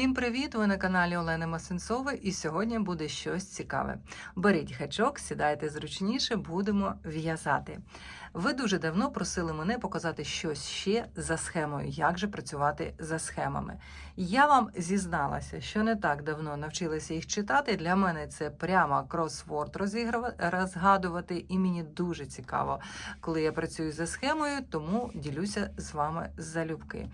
Всім привіт! Ви на каналі Олени Масенцової і сьогодні буде щось цікаве. Беріть гачок, сідайте зручніше, будемо в'язати. Ви дуже давно просили мене показати щось ще за схемою, як же працювати за схемами. Я вам зізналася, що не так давно навчилася їх читати. Для мене це прямо кросворд розгадувати, і мені дуже цікаво, коли я працюю за схемою, тому ділюся з вами залюбки.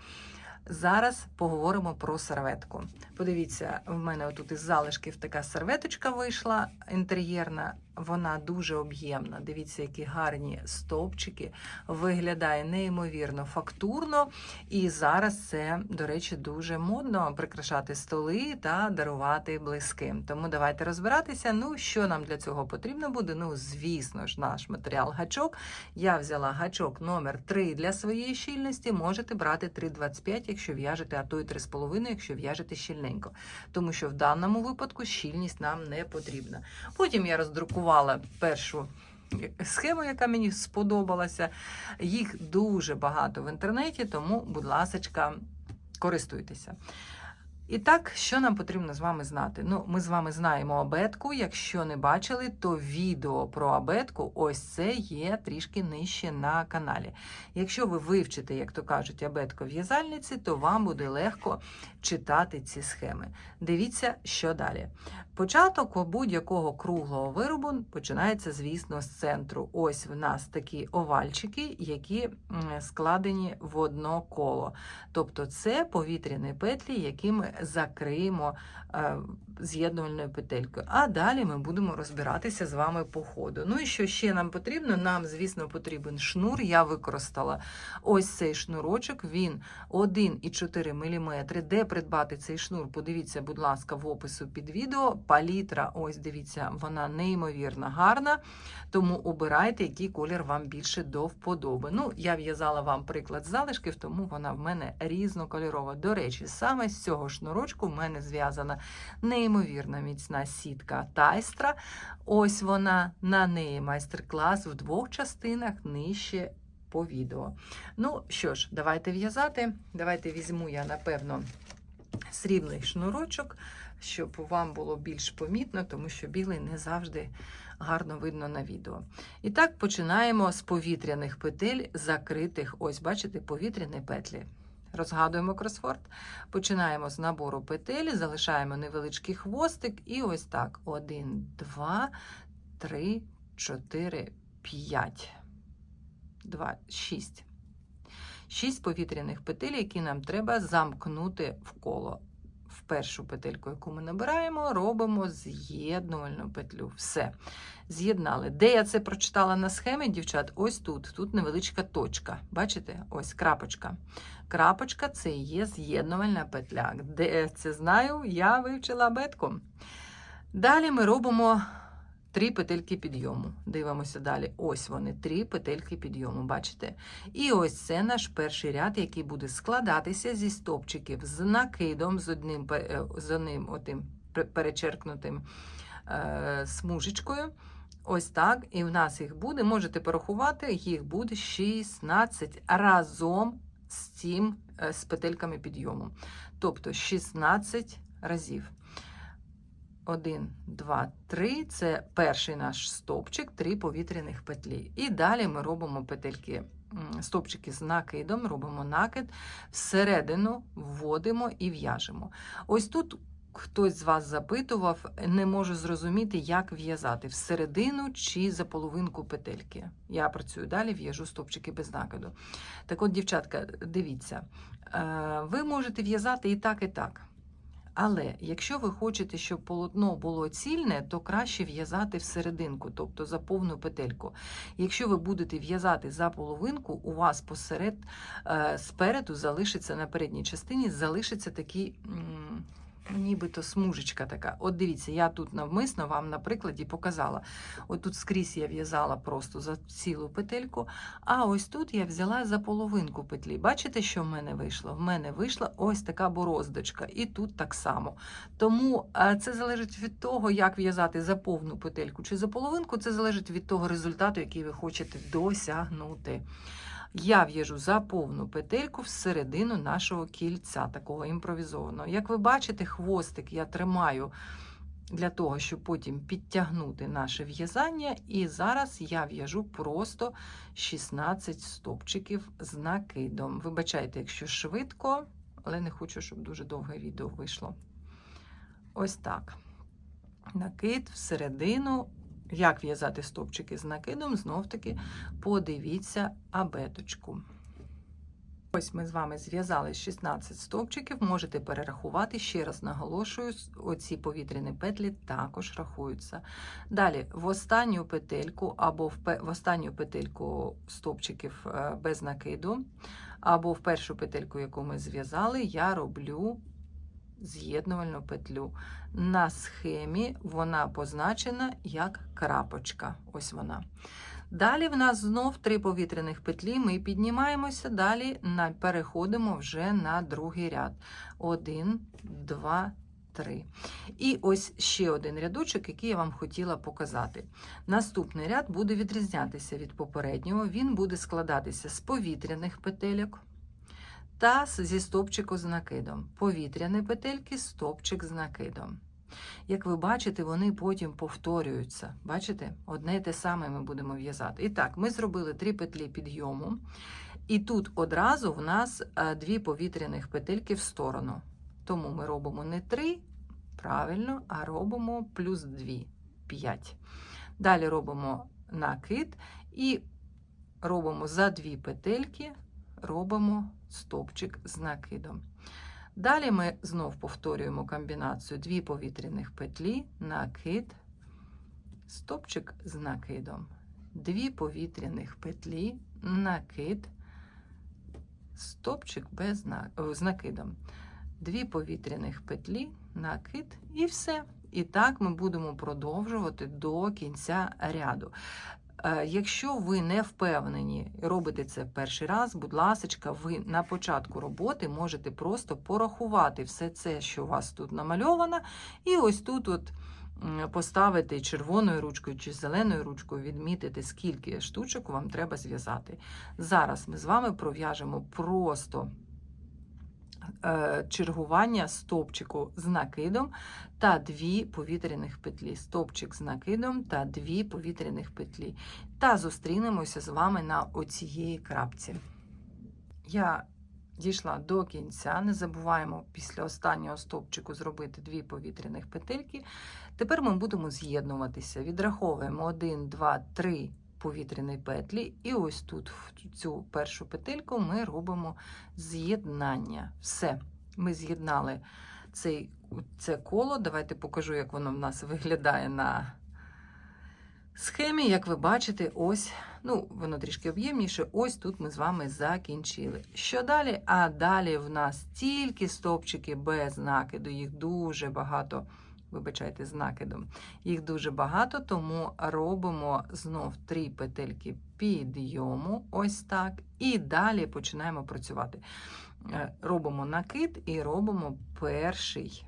Зараз поговоримо про серветку. Подивіться, в мене отут із залишків така серветочка вийшла інтер'єрна. Вона дуже об'ємна. Дивіться, які гарні стовпчики. Виглядає неймовірно фактурно. І зараз це, до речі, дуже модно прикрашати столи та дарувати близьким. Тому давайте розбиратися. Ну, що нам для цього потрібно буде? Ну, звісно ж, наш матеріал гачок. Я взяла гачок номер 3 для своєї щільності. Можете брати 3,25, якщо в'яжете, а то й 3,5, якщо в'яжете щільненько. Тому що в даному випадку щільність нам не потрібна. Потім я роздрукувала першу схему, яка мені сподобалася. Їх дуже багато в інтернеті, тому, будь ласка, користуйтеся. І так, що нам потрібно з вами знати? Ну, ми з вами знаємо абетку. Якщо не бачили, то відео про абетку ось це є трішки нижче на каналі. Якщо ви вивчите, як то кажуть, абетку в'язальниці, то вам буде легко читати ці схеми. Дивіться, що далі. Початок будь-якого круглого виробу починається, звісно, з центру. Ось в нас такі овальчики, які складені в одно коло. Тобто це повітряні петлі, які ми закриємо з'єднувальною петелькою. А далі ми будемо розбиратися з вами по ходу. Ну і що ще нам потрібно? Нам, звісно, потрібен шнур. Я використала ось цей шнурочок. Він 1,4 мм. Де придбати цей шнур? Подивіться, будь ласка, в опису під відео. Палітра, ось дивіться, вона неймовірно гарна. Тому обирайте, який колір вам більше до вподоби. Ну, я в'язала вам приклад залишків, тому вона в мене різнокольорова. До речі, саме з цього шнурочку в мене зв'язана неймовірно міцна сітка тайстра. Ось вона на неї майстер-клас в двох частинах нижче по відео. Ну що ж, давайте в'язати. Давайте візьму я, напевно, срібний шнурочок, щоб вам було більш помітно, тому що білий не завжди гарно видно на відео. І так починаємо з повітряних петель, закритих, ось, бачите, повітряні петлі. Розгадуємо кросфорд. Починаємо з набору петель, залишаємо невеличкий хвостик, і ось так: 1, 2, 3, 4, 5, 2, 6. 6 повітряних петель, які нам треба замкнути в коло. В першу петельку, яку ми набираємо, робимо з'єднувальну петлю. Все. З'єднали. Де я це прочитала на схемі, дівчат? Ось тут. Тут невеличка точка. Бачите? Ось крапочка. Крапочка це є з'єднувальна петля. Де я це знаю, я вивчила абетку. Далі ми робимо три петельки підйому. Дивимося далі. Ось вони, три петельки підйому. Бачите? І ось це наш перший ряд, який буде складатися зі стовпчиків з накидом, з одним, е, з одним отим перечеркнутим е, смужечкою. Ось так. І в нас їх буде, можете порахувати, їх буде 16 разом з цим, е, з петельками підйому. Тобто 16 разів. 1, 2, 3 це перший наш стовпчик, 3 повітряних петлі. І далі ми робимо петельки, стовпчики з накидом, робимо накид, всередину вводимо і в'яжемо. Ось тут хтось з вас запитував, не можу зрозуміти, як в'язати всередину чи за половинку петельки. Я працюю далі, в'яжу стовпчики без накиду. Так от, дівчатка, дивіться, е, ви можете в'язати і так, і так. Але якщо ви хочете, щоб полотно було цільне, то краще в'язати всерединку, тобто за повну петельку. Якщо ви будете в'язати за половинку, у вас посеред е, спереду залишиться на передній частині, залишиться такий. Нібито смужечка така. От дивіться, я тут навмисно вам на прикладі показала. От тут скрізь я в'язала просто за цілу петельку, а ось тут я взяла за половинку петлі. Бачите, що в мене вийшло? В мене вийшла ось така бороздочка, і тут так само. Тому е, це залежить від того, як в'язати за повну петельку чи за половинку, це залежить від того результату, який ви хочете досягнути. Я в'яжу за повну петельку всередину нашого кільця, такого імпровізованого. Як ви бачите, хвостик я тримаю для того, щоб потім підтягнути наше в'язання. І зараз я в'яжу просто 16 стопчиків з накидом. Вибачайте, якщо швидко, але не хочу, щоб дуже довге відео вийшло. Ось так. Накид всередину. Як в'язати стопчики з накидом, знов-таки подивіться абеточку. Ось ми з вами зв'язали 16 стовпчиків, можете перерахувати. Ще раз наголошую, оці повітряні петлі також рахуються. Далі, в останню петельку або в, в останню петельку стовпчиків е, без накиду, або в першу петельку, яку ми зв'язали, я роблю з'єднувальну петлю. На схемі вона позначена як крапочка. Ось вона. Далі в нас знов три повітряних петлі. Ми піднімаємося, далі на, переходимо вже на другий ряд. Один, два, три. І ось ще один рядочок, який я вам хотіла показати. Наступний ряд буде відрізнятися від попереднього. Він буде складатися з повітряних петельок та з- зі стопчику з накидом. Повітряні петельки, стопчик з накидом. Як ви бачите, вони потім повторюються. Бачите? Одне й те саме ми будемо в'язати. І так, ми зробили три петлі підйому. І тут одразу в нас е, дві повітряних петельки в сторону. Тому ми робимо не три, правильно, а робимо плюс дві, п'ять. Далі робимо накид і робимо за дві петельки, робимо стопчик з накидом. Далі ми знов повторюємо комбінацію дві повітряних петлі, накид, стопчик з накидом, дві повітряних петлі, накид, стопчик без з накидом, дві повітряних петлі, накид і все. І так ми будемо продовжувати до кінця ряду. Е, Якщо ви не впевнені, робите це перший раз, будь ласка, ви на початку роботи можете просто порахувати все це, що у вас тут намальовано, і ось тут от поставити червоною ручкою чи зеленою ручкою, відмітити, скільки штучок вам треба зв'язати. Зараз ми з вами пров'яжемо просто чергування стовпчику з накидом та дві повітряних петлі. Стовпчик з накидом та дві повітряних петлі. Та зустрінемося з вами на оцієї крапці. Я дійшла до кінця. Не забуваємо після останнього стовпчику зробити дві повітряних петельки. Тепер ми будемо з'єднуватися. Відраховуємо 1, 2, 3 повітряні петлі. І ось тут, в цю першу петельку, ми робимо з'єднання. Все, ми з'єднали цей, це коло. Давайте покажу, як воно в нас виглядає на схемі. Як ви бачите, ось, ну, воно трішки об'ємніше. Ось тут ми з вами закінчили. Що далі? А далі в нас тільки стовпчики без накиду, їх дуже багато. Вибачайте, з накидом. Їх дуже багато, тому робимо знов три петельки підйому, ось так. І далі починаємо працювати. Е, Робимо накид і робимо перший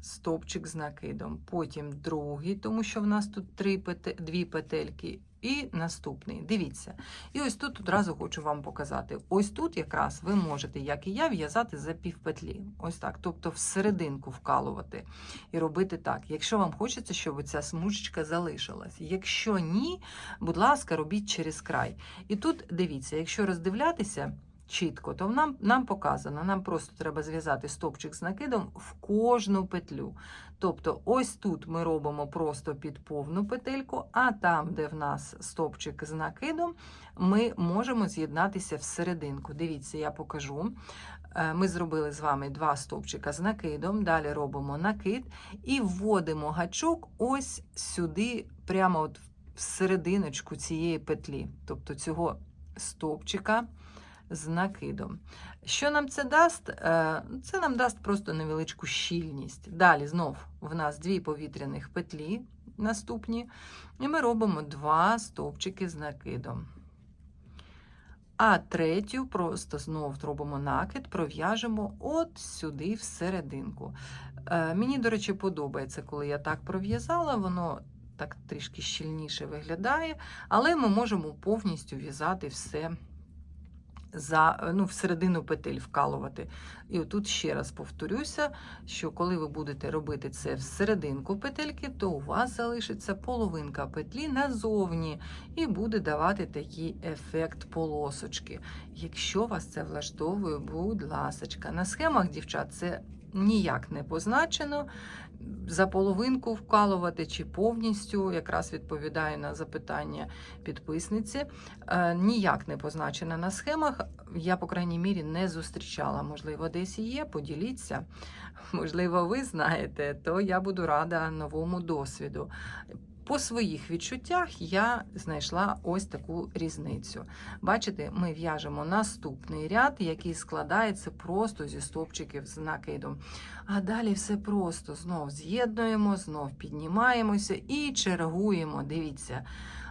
стовпчик з накидом. Потім другий, тому що в нас тут три дві петельки. І наступний. Дивіться. І ось тут одразу хочу вам показати. Ось тут якраз ви можете, як і я, в'язати за півпетлі. Ось так. Тобто всерединку вкалувати і робити так. Якщо вам хочеться, щоб ця смужечка залишилась. Якщо ні, будь ласка, робіть через край. І тут дивіться, якщо роздивлятися чітко, то нам, нам показано, нам просто треба зв'язати стовпчик з накидом в кожну петлю. Тобто, ось тут ми робимо просто під повну петельку, а там, де в нас стовпчик з накидом, ми можемо з'єднатися всерединку. Дивіться, я покажу. Е, Ми зробили з вами два стовпчика з накидом, далі робимо накид і вводимо гачок ось сюди, прямо от в серединочку цієї петлі, тобто цього стовпчика з накидом. Що нам це дасть? Е, Це нам дасть просто невеличку щільність. Далі знов в нас дві повітряних петлі наступні, і ми робимо два стовпчики з накидом. А третю просто знов робимо накид, пров'яжемо от сюди всерединку. Е, Мені, до речі, подобається, коли я так пров'язала, воно так трішки щільніше виглядає, але ми можемо повністю в'язати все за, ну, всередину петель вкалувати. І отут ще раз повторюся, що коли ви будете робити це всерединку петельки, то у вас залишиться половинка петлі назовні і буде давати такий ефект полосочки. Якщо вас це влаштовує, будь ласочка. На схемах, дівчат, це ніяк не позначено. За половинку вкалувати чи повністю, якраз відповідає на запитання підписниці. Е, ніяк не позначено на схемах. Я, по крайній мірі, не зустрічала. Можливо, десь є, поділіться. Можливо, ви знаєте, то я буду рада новому досвіду. По своїх відчуттях я знайшла ось таку різницю. Бачите, ми в'яжемо наступний ряд, який складається просто зі стовпчиків з накидом. А далі все просто знов з'єднуємо, знов піднімаємося і чергуємо. Дивіться,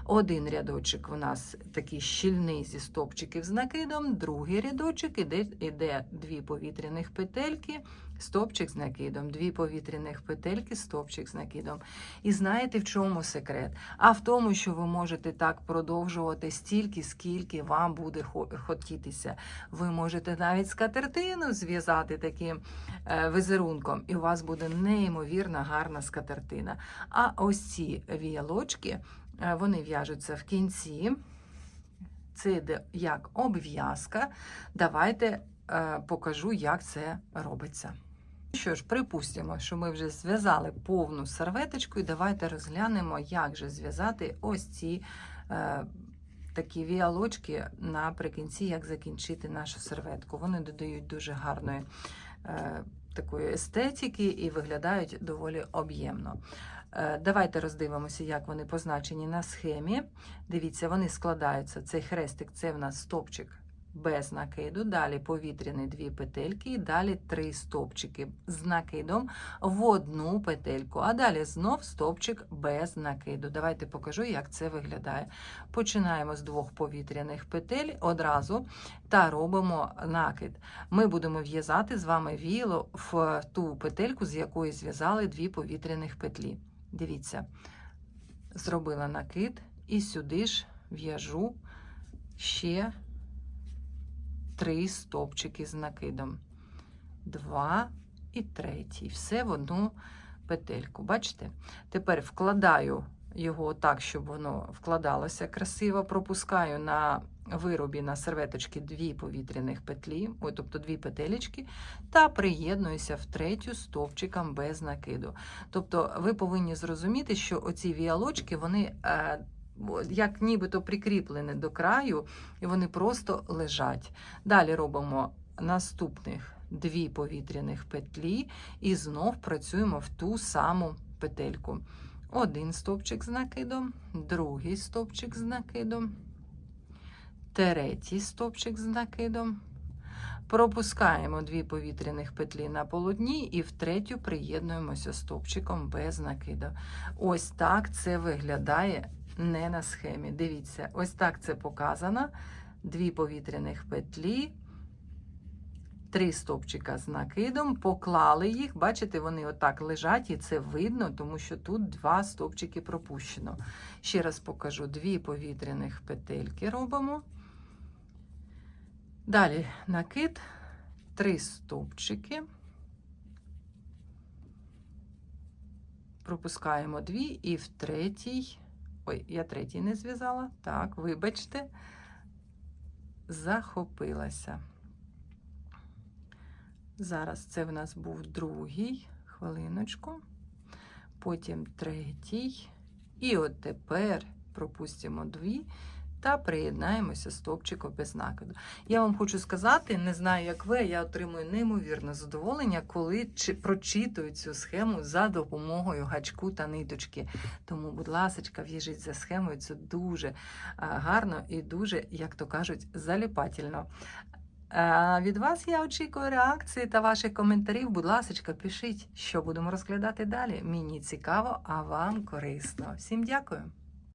один рядочок у нас такий щільний зі стовпчиків з накидом, другий рядочок іде, іде дві повітряних петельки, стовпчик з накидом, дві повітряних петельки, стовпчик з накидом. І знаєте, в чому секрет? А в тому, що ви можете так продовжувати стільки, скільки вам буде хотітися. Ви можете навіть скатертину зв'язати таким е, візерунком, і у вас буде неймовірно гарна скатертина. А ось ці віялочки, вони в'яжуться в кінці. Це йде як обв'язка. Давайте е, покажу, як це робиться. Що ж, припустимо, що ми вже зв'язали повну серветочку, і давайте розглянемо, як же зв'язати ось ці е, такі віалочки наприкінці, як закінчити нашу серветку. Вони додають дуже гарної е, такої естетики і виглядають доволі об'ємно. Е, Давайте роздивимося, як вони позначені на схемі. Дивіться, вони складаються. Цей хрестик це в нас стопчик без накиду, далі повітряні дві петельки, і далі три стопчики з накидом в одну петельку, а далі знов стопчик без накиду. Давайте покажу, як це виглядає. Починаємо з двох повітряних петель одразу та робимо накид. Ми будемо в'язати з вами віло в ту петельку, з якої зв'язали дві повітряних петлі. Дивіться, зробила накид і сюди ж в'яжу ще три стовпчики з накидом. Два і третій. Все в одну петельку. Бачите? Тепер вкладаю його так, щоб воно вкладалося красиво. Пропускаю на виробі на серветочки дві повітряних петлі, тобто дві петелечки, та приєднуюся в третю стовпчиком без накиду. Тобто ви повинні зрозуміти, що оці віалочки, вони. е, як нібито прикріплені до краю, і вони просто лежать. Далі робимо наступних дві повітряних петлі і знов працюємо в ту саму петельку. Один стовпчик з накидом, другий стовпчик з накидом, третій стовпчик з накидом. Пропускаємо дві повітряних петлі на полотні і в третю приєднуємося стовпчиком без накиду. Ось так це виглядає не на схемі. Дивіться, ось так це показано. Дві повітряних петлі, три стовпчика з накидом, поклали їх. Бачите, вони отак лежать, і це видно, тому що тут два стовпчики пропущено. Ще раз покажу: дві повітряних петельки робимо. Далі накид, три стовпчики. Пропускаємо дві і в третій. Ой, я третій не зв'язала. Так, вибачте, захопилася. Зараз це в нас був другий, хвилиночку, потім третій. І от тепер пропустимо дві та приєднаємося стовпчиком без накиду. Я вам хочу сказати, не знаю, як ви, я отримую неймовірне задоволення, коли чи- прочитую цю схему за допомогою гачку та ниточки. Тому, будь ласка, в'яжіть за схемою. Це дуже гарно і дуже, як то кажуть, заліпательно. Від вас я очікую реакції та ваших коментарів. Будь ласка, пишіть, що будемо розглядати далі. Мені цікаво, а вам корисно. Всім дякую.